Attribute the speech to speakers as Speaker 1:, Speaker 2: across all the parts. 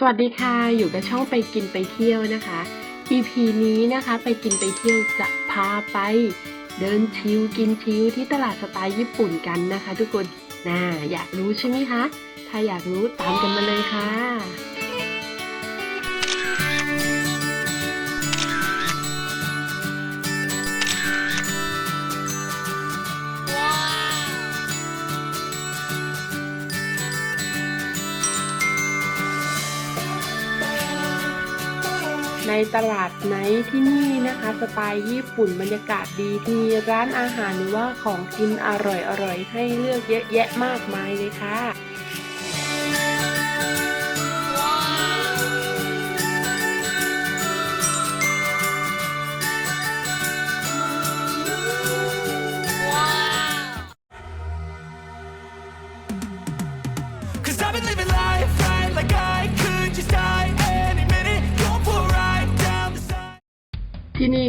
Speaker 1: สวัสดีค่ะ อยู่กับช่องไปกินไปเที่ยวนะคะ EP นี้นะคะไปกินไปเที่ยวจะพาไป เดินชิวกินชิวที่ตลาดสไตล์ญี่ปุ่นกันนะคะ ทุกคนน่าอยากรู้ใช่ไหมคะ ถ้าอยากรู้ตามกันมาเลยค่ะ ตลาดไนท์ที่นี่นะคะ สไตล์ญี่ปุ่นบรรยากาศดีมีร้านอาหารหรือว่าของกินอร่อยๆ ให้เลือกเยอะแยะมากมายเลยค่ะ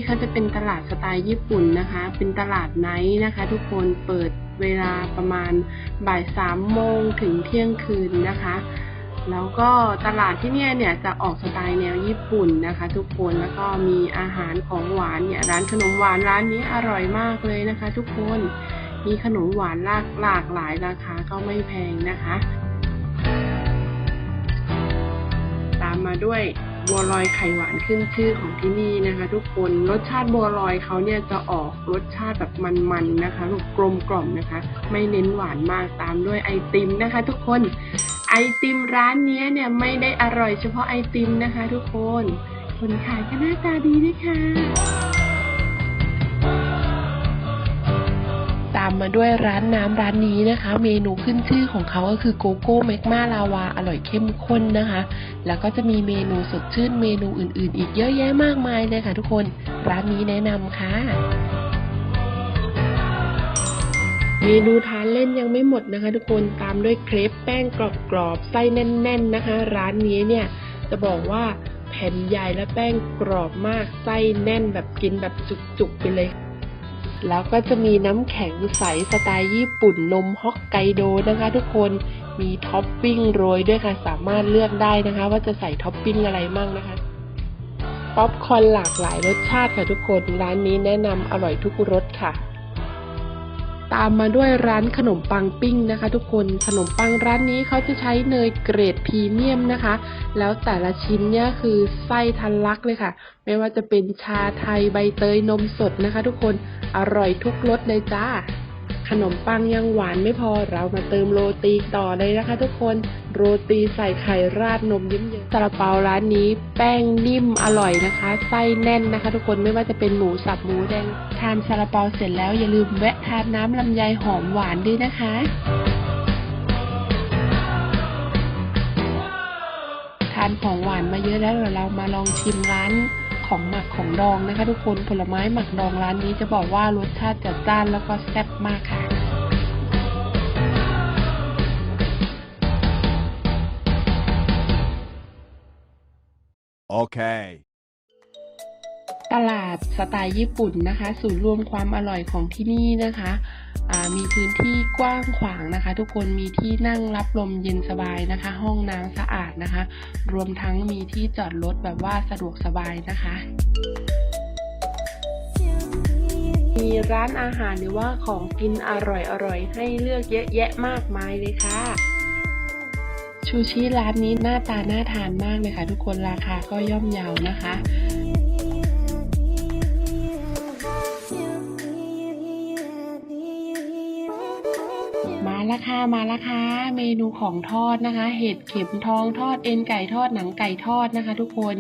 Speaker 1: ที่นี่เขาจะเป็นตลาดสไตล์ญี่ปุ่นนะคะ เป็นตลาดไนท์นะคะ ทุกคนเปิดเวลาประมาณบ่ายสามโมงถึงเที่ยงคืนนะคะ แล้วก็ตลาดที่เนี่ยเนี่ยจะออกสไตล์แนวญี่ปุ่นนะคะ ทุกคนแล้วก็มีอาหารของหวานเนี่ยร้านขนมหวานร้านนี้อร่อยมากเลยนะคะ ทุกคนมีขนมหวานหลากหลากหลายราคาก็ไม่แพงนะคะ ตามมาด้วย บัวลอยไข่หวานขึ้นชื่อของที่นี่นะคะ ทุกคนรสชาติบัวลอยเขาเนี่ยจะออกรสชาติแบบมันๆนะคะลูกกลมกล่อมนะคะ ไม่เน้นหวานมากตามด้วยไอติมนะคะ ทุกคนไอติมร้านนี้เนี่ยไม่ได้อร่อยเฉพาะไอติมนะคะ ทุกคนคนขายก็หน้าตาดีด้วยค่ะามมาด้วยร้านน้ำร้านนี้นะคะ เมนูขึ้นชื่อของเขาก็คือโกโก้แมกมาลาวาอร่อยเข้มข้นนะคะ แล้วก็จะมีเมนูสดชื่นเมนูอื่นๆ อีกเยอะแยะมากมายเลยค่ะทุกคนร้านนี้แนะนำค่ะเมนูทานเล่นยังไม่หมดนะคะ ทุกคนตามด้วยเครปแป้งกรอบๆไส้แน่น ๆนะคะ ร้านนี้เนี่ยจะบอกว่าแผ่นใหญ่และแป้งกรอบมากไส้แน่นแบบกินแบบจุกๆไปเลย แล้วก็จะมีน้ำแข็งใสสไตล์ญี่ปุ่นนมฮอกไกโดนะคะทุกคนมีท็อปปิ้งโรยด้วยค่ะ สามารถเลือกได้นะคะ ว่าจะใส่ท็อปปิ้งอะไรมั่งนะคะ ป๊อปคอร์นหลากหลายรสชาติค่ะทุกคน ร้านนี้แนะนำอร่อยทุกรสค่ะ ตามมาด้วยร้านขนมปังปิ้งนะคะ ทุกคนขนมปังร้านนี้เขาจะใช้เนยเกรดพรีเมียมนะคะ แล้วแต่ละชิ้นเนี่ยคือไส้ทันลักเลยค่ะ ไม่ว่าจะเป็นชาไทยใบเตยนมสดนะคะ ทุกคนอร่อยทุกรสเลยจ้า ขนมปังยังหวานไม่พอเรามาเติมโรตีต่อเลยนะคะ ทุกคนโรตีใส่ไข่ราดนมเยิ้มๆซาลาเปาร้านนี้แป้งนิ่มอร่อยนะคะไส้แน่นนะคะ ทุกคนไม่ว่าจะเป็นหมูสับหมูแดงทานซาลาเปาเสร็จแล้วอย่าลืมแวะทานน้ำลำไยหอมหวานด้วยนะคะทานของหวานมาเยอะแล้วเดี๋ยวเรามาลองชิมร้าน ของหมักของดองนะคะ ทุกคนผลไม้หมักดองร้านนี้จะบอกว่ารสชาติจัดจ้านแล้วก็แซ่บมากค่ะ
Speaker 2: Okay.
Speaker 1: ตลาดสไตล์ญี่ปุ่นนะคะ ศูนย์รวมความอร่อยของที่นี่นะคะอ่า มีพื้นที่กว้างขวางนะคะ ทุกคนมีที่นั่งรับลมเย็นสบายนะคะ ห้องน้ำสะอาดนะคะ รวมทั้งมีที่จอดรถแบบว่าสะดวกสบายนะคะมีร้านอาหารหรือว่าของกินอร่อยๆ ให้เลือกเยอะแยะมากมายเลยค่ะ ชูชิร้านนี้หน้าตาน่าทานมากเลยค่ะ ทุกคนราคาก็ย่อมเยานะคะ และค่ะมาแล้วค่ะเมนูของทอดนะคะ เห็ดเข็มทองทอดเอ็นไก่ทอดหนังไก่ทอดนะคะ ทุกคน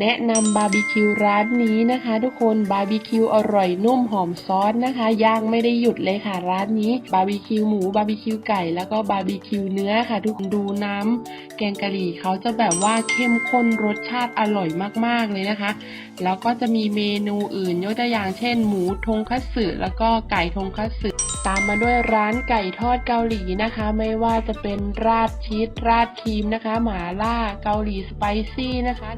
Speaker 1: แนะนำบาร์บีคิวร้านนี้นะคะ ทุกคนบาร์บีคิวอร่อยนุ่มหอมซอสนะคะย่างไม่ได้หยุดเลยค่ะ ร้านนี้บาร์บีคิวหมูบาร์บีคิวไก่แล้วก็บาร์บีคิวเนื้อค่ะ ทุกคนดูน้ำแกงกะหรี่เขาจะแบบว่าเข้มข้นรสชาติอร่อยมากๆเลยนะคะ แล้วก็จะมีเมนูอื่นยกตัวอย่างเช่น หมูทงคัตสึแล้วก็ไก่ทงคัตสึตามมาด้วยร้านไก่ทอดเกาหลีนะคะ ไม่ว่าจะเป็นราดชีสราดครีมนะคะ หมาล่าเกาหลีสไปซี่นะคะ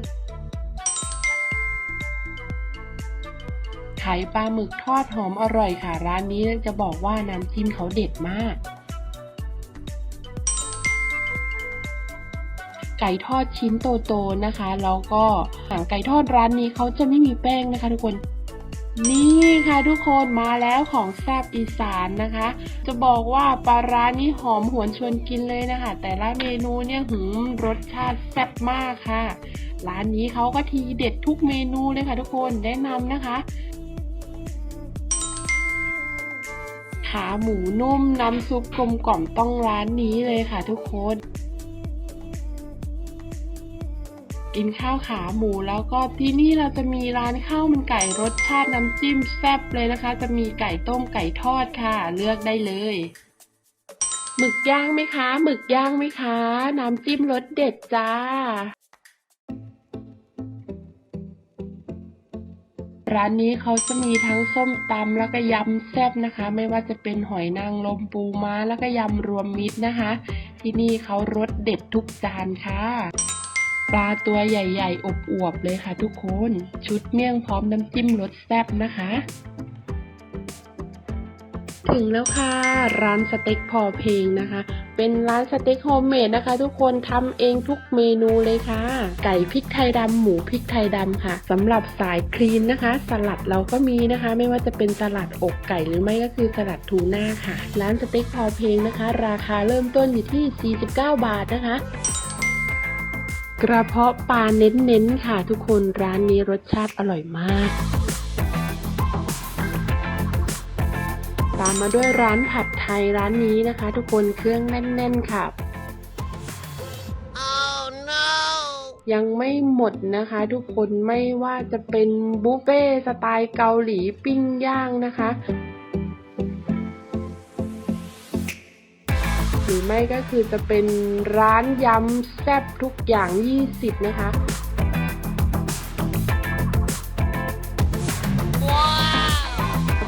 Speaker 1: ไข่ปลาหมึกทอดหอมอร่อยค่ะ ร้านนี้จะบอกว่าน้ำจิ้มเขาเด็ดมาก ไก่ทอดชิ้นโตๆนะคะ แล้วก็หางไก่ทอดร้านนี้เขาจะไม่มีแป้งนะคะ ทุกคน นี่ค่ะทุกคนมาแล้วของแซบอีสานนะคะ จะบอกว่าปลาร้านี่หอมหวนชวนกินเลยนะคะ แต่ละเมนูเนี่ยหืมรสชาติแซ่บมากค่ะร้านนี้เขาก็ทีเด็ดทุกเมนูเลยค่ะทุกคนแนะนำนะคะ หมูนุ่มน้ำซุปกลมกล่อมต้องร้านนี้เลยค่ะทุกคน กินข้าวขาหมูแล้วก็ที่นี่เราจะมีร้านข้าวมันไก่รสชาติน้ำจิ้มแซ่บเลยนะคะ จะมีไก่ต้มไก่ทอดค่ะ เลือกได้เลยหมึกย่างไหมคะ หมึกย่างไหมคะ น้ำจิ้มรสเด็ดจ้า ร้านนี้เขาจะมีทั้งส้มตำแล้วก็ยำแซ่บนะคะ ไม่ว่าจะเป็นหอยนางรมปูม้าแล้วก็ยำรวมมิตรนะคะ ที่นี่เขารสเด็ดทุกจานค่ะปลาตัวใหญ่ ๆ อบอวบเลยค่ะทุกคน ชุดเมี่ยงพร้อมน้ำจิ้มรสแซ่บนะคะ ถึงแล้วค่ะ ร้านสเต็กพอเพลงนะคะ เป็นร้านสเต็กโฮมเมดนะคะ ทุกคนทำเองทุกเมนูเลยค่ะ ไก่พริกไทยดำหมูพริกไทยดำค่ะสำหรับสายคลีนนะคะ สลัดเราก็มีนะคะ ไม่ว่าจะเป็นสลัดอกไก่หรือไม่ก็คือสลัดทูน่าค่ะ ร้านสเต็กพอเพลงนะคะ ราคาเริ่มต้นอยู่ที่ 49 บาทนะคะกระเพาะปลาเน้นๆค่ะ ทุกคนร้านนี้รสชาติอร่อยมาก ตามมาด้วยร้านผัดไทยร้านนี้นะคะ ทุกคนเครื่องแน่น ๆ ค่ะยังไม่หมดนะคะ ทุกคนไม่ว่าจะเป็นบุฟเฟ่สไตล์เกาหลีปิ้งย่างนะคะหรือไม่ก็คือจะเป็นร้านยำแซ่บทุกอย่าง 20 นะคะ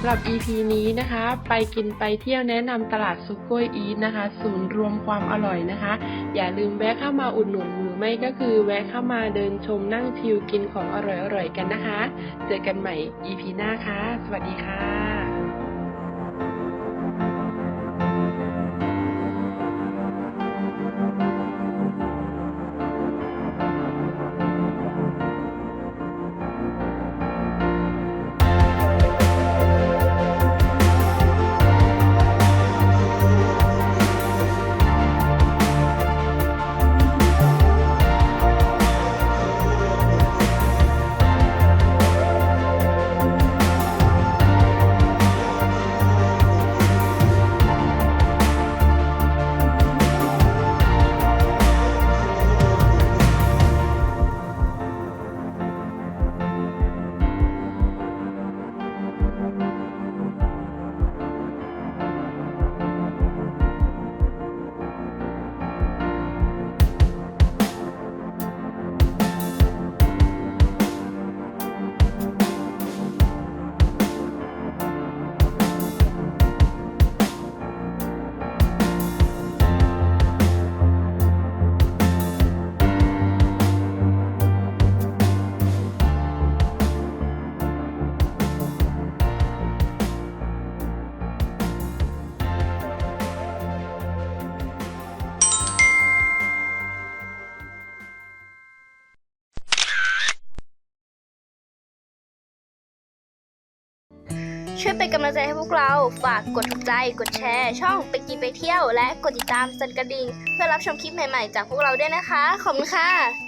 Speaker 1: ำหรับ EP นี้นะคะ ไปกินไปเที่ยวแนะนำตลาดซุกโกอีทนะคะ ศูนย์รวมความอร่อยนะคะ อย่าลืมแวะเข้ามาอุดหนุนหรือไม่ก็คือแวะเข้ามาเดินชมนั่งชิลกินของอร่อยๆกันนะคะ เจอกันใหม่ EP หน้าค่ะ สวัสดีค่ะ
Speaker 3: ช่วยเป็นกำลังใจให้พวกเรา ฝากกดถูกใจ กดแชร์ ช่องไปกินไปเที่ยว และกดติดตามสั่นกระดิ่ง เพื่อรับชมคลิปใหม่ๆ จากพวกเราด้วยนะคะ ขอบคุณค่ะ